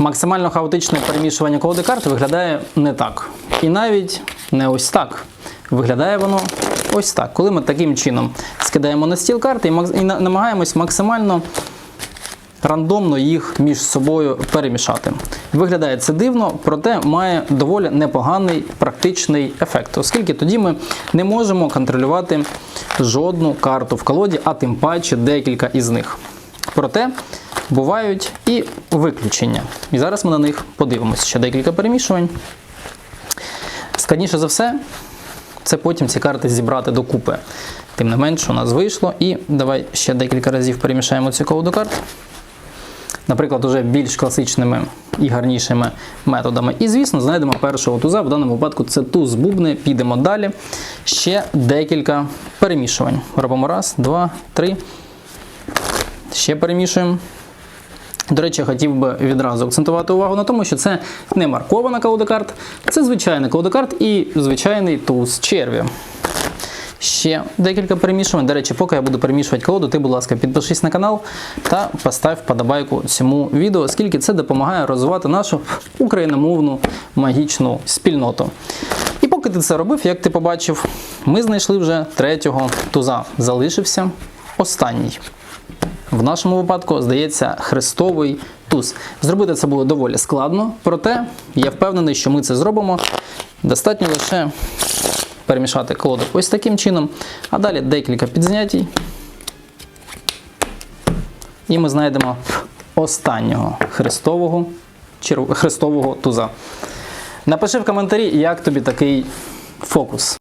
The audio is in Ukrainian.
Максимально хаотичне перемішування колоди карт виглядає не так. І навіть не ось так. Виглядає воно ось так. Коли ми таким чином скидаємо на стіл карти і намагаємось максимально рандомно їх між собою перемішати. Виглядає це дивно, проте має доволі непоганий практичний ефект, оскільки тоді ми не можемо контролювати жодну карту в колоді, а тим паче декілька із них. Проте бувають і виключення. І зараз ми на них подивимося. Ще декілька перемішувань. Складніше за все, це потім ці карти зібрати докупи. Тим не менше, у нас вийшло. І давай ще декілька разів перемішаємо цю колоду карт. Наприклад, уже більш класичними і гарнішими методами. І, звісно, знайдемо першого туза. В даному випадку це туз бубни. Підемо далі. Ще декілька перемішувань. Робимо раз, два, три. Ще перемішуємо. До речі, хотів би відразу акцентувати увагу на тому, що це не маркована колода карт, це звичайна колода і звичайний туз черві. Ще декілька перемішувань. До речі, поки я буду перемішувати колоду, ти, будь ласка, підпишись на канал та постав вподобайку цьому відео, оскільки це допомагає розвивати нашу україномовну магічну спільноту. І поки ти це робив, як ти побачив, ми знайшли вже третього туза. Залишився останній. В нашому випадку, здається, хрестовий туз. Зробити це було доволі складно, проте я впевнений, що ми це зробимо. Достатньо лише перемішати колоду ось таким чином, а далі декілька підзнятій. І ми знайдемо останнього хрестового, черв- хрестового туза. Напиши в коментарі, як тобі такий фокус.